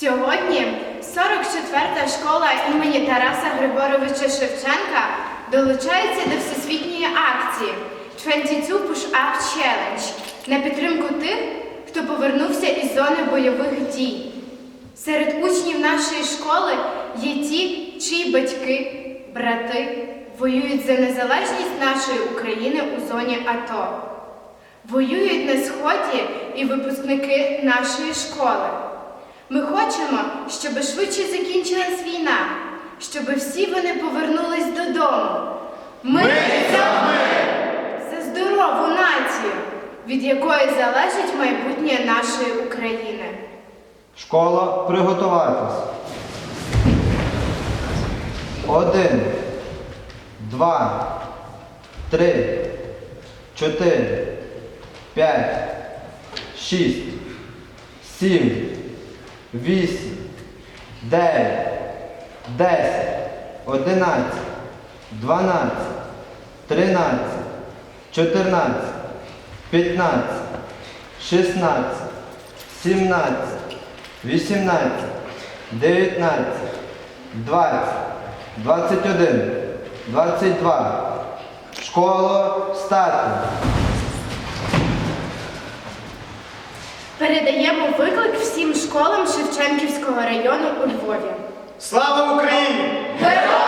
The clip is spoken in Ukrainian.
Сьогодні 44-та школа імені Тараса Григоровича Шевченка долучається до всесвітньої акції 22 Push-Up Challenge на підтримку тих, хто повернувся із зони бойових дій. Серед учнів нашої школи є ті, чиї батьки, брати воюють за незалежність нашої України у зоні АТО. Воюють на сході і випускники нашої школи. Ми хочемо, щоб швидше закінчилась війна, щоб всі вони повернулись додому. Ми, за мир! за здорову націю, від якої залежить майбутнє нашої України. Школа приготуватись. Один, два, три, чотири, п'ять, шість, сім, вісім, дев'ять, десять, одинадцять, дванадцять, тринадцять, чотирнадцять, п'ятнадцять, шістнадцять, сімнадцять. 18, 19, 20, 21, 22. Школа стати. Передаємо виклик всім школам Шевченківського району у Львові. Слава Україні! Героям